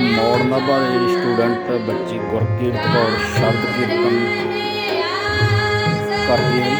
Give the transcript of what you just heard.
ਨਾਭਾ ਦੇ ਜਿਹੜੀ ਸਟੂਡੈਂਟ ਬੱਚੀ ਗੁਰਕੀਰਤ ਕੌਰ ਸ਼ਬਦ ਕੀਰਤਨ ਕਰਦੀ ਹੈ।